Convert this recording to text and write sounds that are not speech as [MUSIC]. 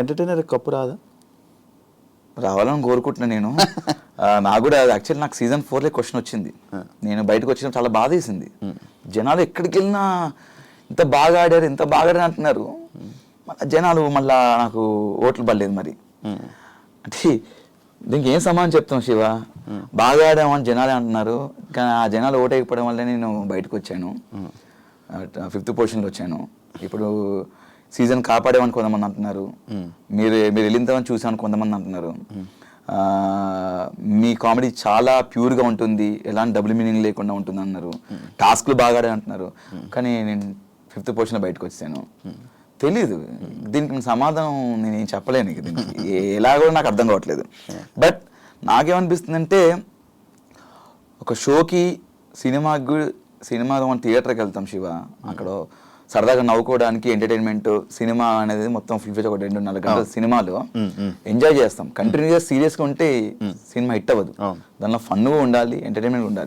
Entertainer cup రాదా? రావాలని కోరుకుంటున్నా నేను. [LAUGHS] నాకు కూడా యాక్చువల్లీ నాకు సీజన్ ఫోర్లో క్వశ్చన్ వచ్చింది. నేను బయటకు వచ్చిన చాలా బాధ వేసింది. జనాలు ఎక్కడికి వెళ్ళినా ఇంత బాగా ఆడారు ఇంత బాగా ఆడారు అంటున్నారు. జనాలు మళ్ళా నాకు ఓట్లు పడలేదు మరి. అంటే దీనికి ఏం సమాధానం చెప్తాం శివ? బాగా ఆడామని జనాలే అంటున్నారు. కానీ ఆ జనాలు ఓటేయకపోవడం వల్లే నేను బయటకు వచ్చాను. ఫిఫ్త్ పొజిషన్లో వచ్చాను. ఇప్పుడు సీజన్ కాపాడేమని కొంతమంది అంటున్నారు మీరు మీరు వెళ్ళిందని చూసామని కొంతమంది అంటున్నారు మీ కామెడీ చాలా ప్యూర్గా ఉంటుంది ఎలాంటి డబుల్ మీనింగ్ లేకుండా ఉంటుంది అన్నారు టాస్క్లు బాగా అంటున్నారు కానీ నేను ఫిఫ్త్ పొజిషన్లో బయటకు వచ్చాను తెలీదు దీనికి సమాధానం నేను ఏం చెప్పలేను ఇక దీనికి ఎలాగో నాకు అర్థం కావట్లేదు బట్ నాకేమనిపిస్తుందంటే ఒక షోకి సినిమాకి సినిమాలో మనం థియేటర్కి వెళ్తాం శివ అక్కడ సరదాగా నవ్వుకోవడానికి ఎంటర్టైన్మెంట్ సినిమా అనేది మొత్తం ఫుల్ ఒక రెండు నాలుగు గంటల సినిమాలో ఎంజాయ్ చేస్తాం. కంటిన్యూగా సీరియస్గా ఉంటే సినిమా హిట్ అవ్వదు. దానిలో ఫన్ ఉండాలి ఎంటర్టైన్మెంట్ ఉండాలి.